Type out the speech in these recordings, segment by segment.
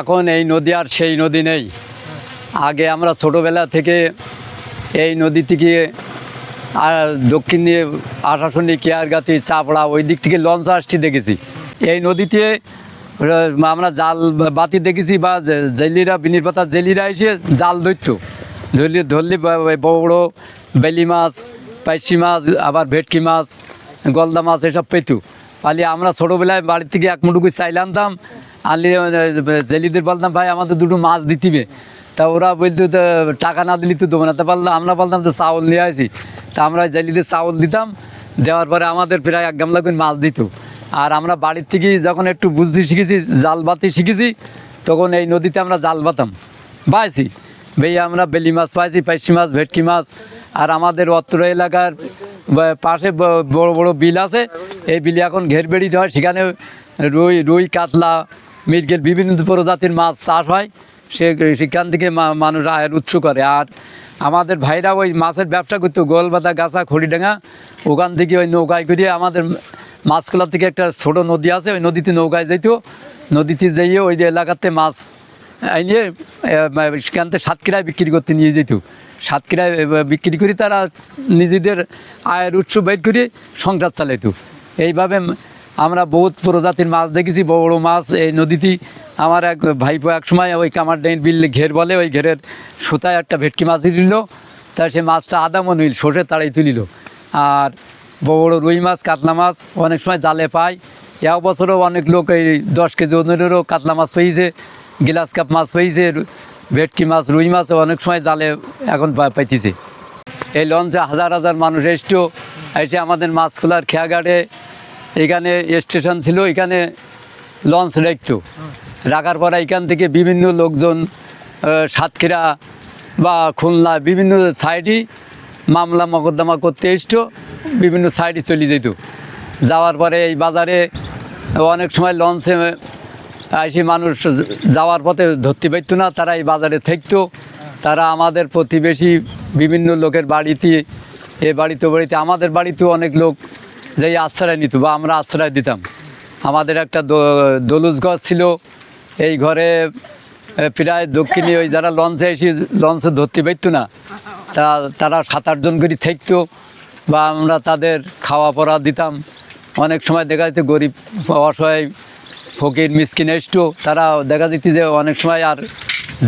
এখন এই নদী আর সেই নদী নেই। আগে আমরা ছোটোবেলা থেকে এই নদী থেকে আর দক্ষিণ দিয়ে আশাশুনি, কেয়ারগাতি, চাপড়া ওই দিক থেকে লঞ্চ আসছি দেখেছি। এই নদীতে আমরা জাল বাতি দেখেছি বা জেলিরা, বিনির পাতার জেলিরা এসে জাল ধরতো। ধরলে ধরলে বড় বড় বেলি মাছ, পাইসি মাছ, আবার ভেটকি মাছ, গলদা মাছ এসব পেতু। পালি আমরা ছোটোবেলায় বাড়ির থেকে এক মুঠুকুই চাইলে আনতাম, আনলে জেলিদের বলতাম, ভাই, আমাদের দুটো মাছ দিতিবে। তা ওরা বলতো টাকা না দিলে তো দেবো না। তা বললাম আমরা বলতাম, তো, চাউল নিয়ে আসি। তা আমরা জেলিদের চাউল দিতাম, দেওয়ার পরে আমাদের প্রায় এক গামলা করে মাছ দিত। আর আমরা বাড়ির থেকে যখন একটু বুঝতে শিখেছি, জাল বাতি শিখেছি, তখন এই নদীতে আমরা জাল বাতাম পাইছি। বেয়ে আমরা বেলি মাছ পাইছি, পাইসি মাছ, ভেটকি মাছ। আর আমাদের অত্র এলাকার পাশে বড় বড় বিল আছে। এই বিলে এখন ঘের বেড়িতে হয়। সেখানে রুই রুই, কাতলা, মৃগেল বিভিন্ন প্রজাতির মাছ চাষ হয়। সে সেখান থেকে মানুষ আয়ের উৎস করে। আর আমাদের ভাইরা ওই মাছের ব্যবসা করতো। গোলবাদা গাছা, খড়িডাঙ্গা। ওখান থেকে ওই নৌকায় করিয়ে আমাদের মাছখোলা থেকে একটা ছোট নদী আছে। ওই নদীতে নৌকায় যেত নদীতে যাইয়ে ওই যে এলাকাতে মাছ এনে সেখান থেকে সাতক্ষীরায় বিক্রি করতে নিয়ে যেত সাতক্ষীরায় বিক্রি করে, তারা নিজেদের আয়ের উৎস বের করে, সংসার চালাইতো। এইভাবে আমরা বহুত প্রজাতির মাছ দেখেছি, বড় বড় মাছ। এই নদীতে আমার এক ভাইপো এক সময় ওই কামার ডাইন বিল ঘের বলে, ওই ঘেরের সুতায় একটা ভেটকি মাছ দিল। তা সে মাছটা আদা মনে হইল সর্ষে তাড়াই তুলিল। আর বড় বড় রুই মাছ, কাতলা মাছ অনেক সময় জালে পায়। এক বছরও অনেক লোক এই দশ কেজি ওজনেরও কাতলা মাছ পেয়েছে, গিলাস কাপ মাছ পেয়েছে ভেটকি মাছ, রুই মাছ অনেক সময় জালে এখন পাইতেছে। এই লঞ্চে হাজার হাজার মানুষ এসতো এসে আমাদের মাছখোলার খেয়াঘাটে এখানে স্টেশন ছিল, এখানে লঞ্চ রাখতো। রাখার পরে এখান থেকে বিভিন্ন লোকজন সাতক্ষীরা বা খুলনা বিভিন্ন সাইডই মামলা মকদ্দমা করতে এসতো বিভিন্ন সাইডে চলে যেত। যাওয়ার পরে এই বাজারে অনেক সময় লঞ্চে এসে মানুষ যাওয়ার পথে ধরতে পারতো না, তারা এই বাজারে থাকতো। তারা আমাদের প্রতিবেশী বিভিন্ন লোকের বাড়িতে, এ বাড়িতে বাড়িতে, আমাদের বাড়িতেও অনেক লোক যেই আশ্রয় নিত বা আমরা আশ্রয় দিতাম। আমাদের একটা দলুজ ঘর ছিল। এই ঘরে প্রায় দক্ষিণে ওই যারা লঞ্চে এসে, লঞ্চে ধরতে পারতো না, তা, তারা সাত আটজন করে থাকতো বা আমরা তাদের খাওয়া পড়া দিতাম। অনেক সময় দেখা যেত গরিব, অসহায় ফকির, মিসকিন এসতো তারা দেখা যেত যে অনেক সময় আর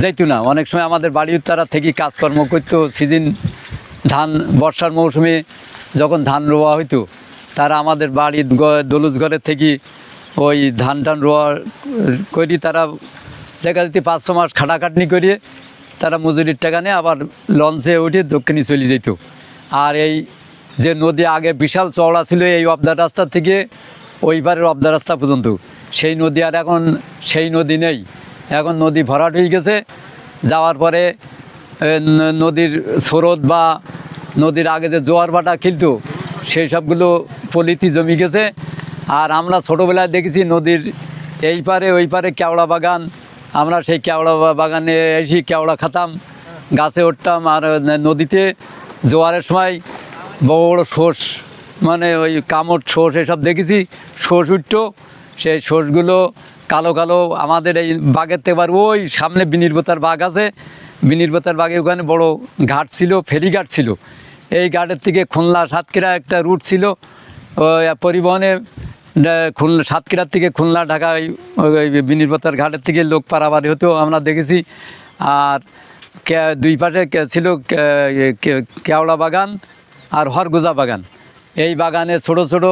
যেত না। অনেক সময় আমাদের বাড়ির তারা থেকে কাজকর্ম করতো। সেদিন ধান, বর্ষার মৌসুমে যখন ধান রোয়া হইতো, তারা আমাদের বাড়ির দলুজ ঘরের থেকে ওই ধান টান রোয়া করি তারা দেখা যেত পাঁচ, ছ মাস খাটাখাটনি করিয়ে তারা মজুরির টাকা নিয়ে আবার লঞ্চে উঠে দক্ষিণে চলে যেত আর এই যে নদী আগে বিশাল চওড়া ছিল, এই অবদা রাস্তা থেকে ওই পারের অবদা রাস্তা পর্যন্ত। সেই নদী আর এখন সেই নদী নেই। এখন নদী ভরাট হয়ে গেছে। যাওয়ার পরে নদীর স্রোত বা নদীর আগে যে জোয়ার ভাটা খেলতো, সেই সবগুলো পলিতি জমি গেছে। আর আমরা ছোটোবেলায় দেখেছি নদীর এই পারে, ওই পারে কেওড়া বাগান। আমরা সেই কেওড়া বাগানে এসে কেওড়া খাতাম, গাছে উঠতাম। আর নদীতে জোয়ারের সময় বড় বড় শোষ মানে ওই কামড় শোষ এসব দেখেছি। শোষ উঠতো। সেই শোষগুলো কালো কালো আমাদের এই বাগের থেকে এবার ওই সামনে বিনির্বতার বাঘ আছে। বিনির্বতার বাগে ওখানে বড় ঘাট ছিল, ফেরি ঘাট ছিল। এই ঘাটের থেকে খুলনা সাতক্ষীরা একটা রুট ছিল। পরিবহনে খুলনা সাতক্ষীরার থেকে খুলনা ঢাকা ওই বিনির্বতার ঘাটের থেকে লোক পারাবারি হতো আমরা দেখেছি। আর দুই পাশে ছিল কেওড়া বাগান আর হরগোজা বাগান। এই বাগানে ছোট ছোট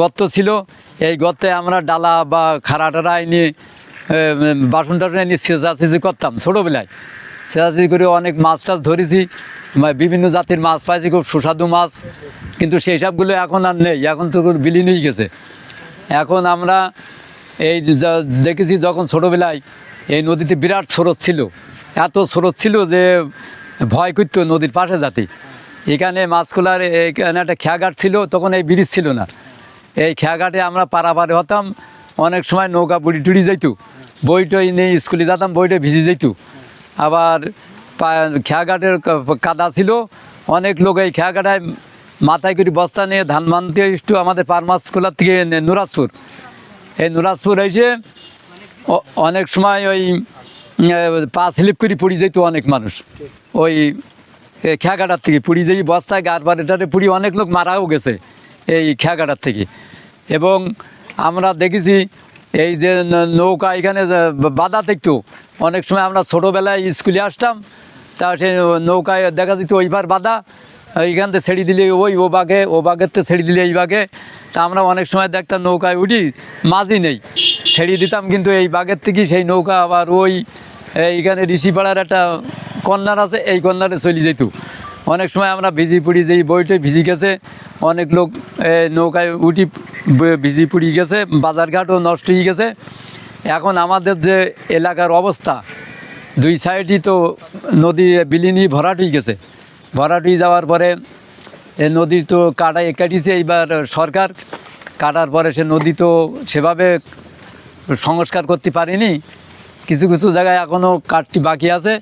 গর্ত ছিল। এই গর্তে আমরা ডালা বা খাড়া টাড়া এনে বাসন টাসন এনে চেঁচাচেঁচি করতাম ছোটোবেলায়। চেঁচাচেঁচি করে অনেক মাছ টাছ ধরেছি। বিভিন্ন জাতির মাছ পাইছি, খুব সুস্বাদু মাছ। কিন্তু সেই সবগুলো এখন আর নেই। এখন তো বিলীন হয়ে গেছে। এখন আমরা এই দেখেছি যখন ছোটোবেলায় এই নদীতে বিরাট স্রোত ছিল। এত স্রোত ছিল যে ভয় করতো নদীর পাশে যাতে। এখানে মাছখোলার এখানে একটা খেয়াঘাট ছিল, তখন এই ব্রিজ ছিল না। এই খেয়াঘাটে আমরা পারাপারে হতাম, অনেক সময় নৌকা বুড়ি টুড়ি যাইত। বই টই নিয়ে স্কুলে যেতাম, বইটা ভিজে যাইত। আবার খেয়াঘাটের কাদা ছিল, অনেক লোক এই খেয়াঘাটায় মাথায় করে বস্তা নিয়ে ধান মানতে একটু আমাদের পারমাস খোলার থেকে নুরাজপুর। এই নুরাজপুর এসে অনেক সময় ওই পা স্লিপ করে পড়ে যেত অনেক মানুষ। ওই খেয়াঘাটার থেকে পুড়ি যেই বস্তায় গার বাড়িটারে পুড়ি অনেক লোক মারাও গেছে। এই খেয়াঘাটার থেকে। এবং আমরা দেখেছি এই যে নৌকা এখানে বাধা থাকতো অনেক সময় আমরা ছোটোবেলায় স্কুলে আসতাম, তা সে নৌকায় দেখা যেত ওইবার বাধা, এইখান থেকে ছেড়ে দিলে ওই ও বাঘে, ও বাঘের তো ছেড়ে দিলে এই বাঘে। তা আমরা অনেক সময় দেখতাম নৌকায় উঠি, মাঝি নেই। ছেড়ে দিতাম কিন্তু এই বাঘের থেকে সেই নৌকা আবার ওই, এইখানে ঋষিপাড়ার একটা কন্যার আছে, এই কন্যারে চলে যেত। অনেক সময় আমরা ভিজি পুড়ি যেই বইটে ভিজি গেছে, অনেক লোক নৌকায় উঠি ভিজি পুড়ি গেছে, বাজারঘাটও নষ্ট হয়ে গেছে। এখন আমাদের যে এলাকার অবস্থা, দুই সাইডই তো নদী বিলিনি ভরাট হয়ে গেছে। ভরাট হয়ে যাওয়ার পরে এ নদী তো কাটাই কাটিছে এইবার সরকার, কাটার পরে সে নদী তো সেভাবে সংস্কার করতে পারেনি। কিছু কিছু জায়গায় এখনও কাঠটি বাকি আছে।